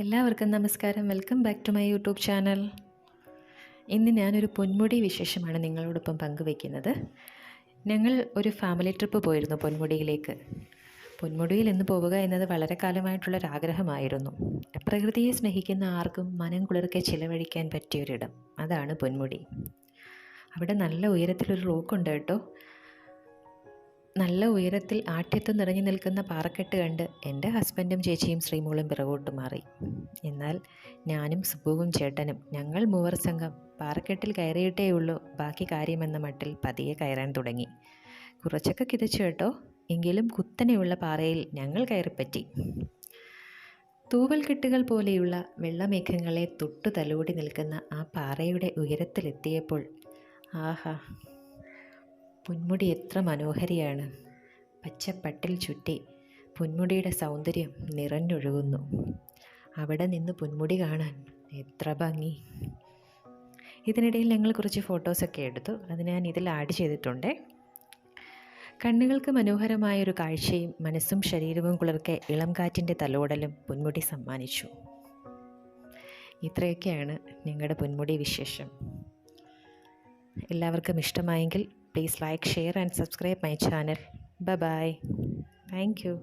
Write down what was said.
എല്ലാവർക്കും നമസ്കാരം. Welcome back to my YouTube channel ഇന്ന് ഞാനൊരു പൊന്മുടി വിശേഷമാണ് നിങ്ങളോടൊപ്പം പങ്കുവയ്ക്കുന്നത്. ഞങ്ങൾ ഒരു ഫാമിലി ട്രിപ്പ് പോയിരുന്നു പൊന്മുടിയിലേക്ക്. പൊന്മുടിയിൽ എന്ന് പോവുക എന്നത് വളരെ കാലമായിട്ടുള്ളൊരാഗ്രഹമായിരുന്നു പ്രകൃതിയെ സ്നേഹിക്കുന്ന ആർക്കും മനം കുളിർക്കെ ചിലവഴിക്കാൻ പറ്റിയൊരിടം. അതാണ് പൊന്മുടി. അവിടെ നല്ല ഉയരത്തിലൊരു റോക്കുണ്ട് കേട്ടോ. നല്ല ഉയരത്തിൽ ആഠ്യത്വം നിറഞ്ഞു നിൽക്കുന്ന പാറക്കെട്ട് കണ്ട് എന്റെ ഹസ്ബൻഡും ചേച്ചിയും ശ്രീമോളും പിറകോട്ട് മാറി. എന്നാൽ ഞാനും സുബുവും ചേട്ടനും ഞങ്ങൾ മൂവർ സംഘം പാറക്കെട്ടിൽ കയറിയിട്ടേ ഉള്ളൂ. ബാക്കി കാര്യമെന്ന മട്ടിൽ പതിയെ കയറാൻ തുടങ്ങി. കുറച്ചൊക്കെ കിതച്ചു കേട്ടോ. എങ്കിലും കുത്തനെയുള്ള പാറയിൽ ഞങ്ങൾ കയറിപ്പറ്റി. തൂവൽക്കെട്ടുകൾ പോലെയുള്ള വെള്ളമേഘങ്ങളെ തൊട്ടു തലോടി നിൽക്കുന്ന ആ പാറയുടെ ഉയരത്തിലെത്തിയപ്പോൾ ആഹാ പൊന്മുടി എത്ര മനോഹരിയാണ്. പച്ചപ്പട്ടിൽ ചുറ്റി പൊന്മുടിയുടെ സൗന്ദര്യം നിറഞ്ഞൊഴുകുന്നു. അവിടെ നിന്ന് പൊന്മുടി കാണാൻ എത്ര ഭംഗി. ഇതിനിടയിൽ ഞങ്ങൾ കുറച്ച് ഫോട്ടോസൊക്കെ എടുത്തു. അത് ഞാൻ ഇതിൽ ആഡ് ചെയ്തിട്ടുണ്ട്. കണ്ണുകൾക്ക് മനോഹരമായൊരു കാഴ്ചയും മനസ്സും ശരീരവും കുളിർക്കെ ഇളം കാറ്റിന്റെ തലോടലും പൊന്മുടി സമ്മാനിച്ചു. ഇത്രയൊക്കെയാണ് ഞങ്ങളുടെ പൊന്മുടി വിശേഷം. എല്ലാവർക്കും ഇഷ്ടമായെങ്കിൽ Please like, share and subscribe my channel. Bye-bye. Thank you.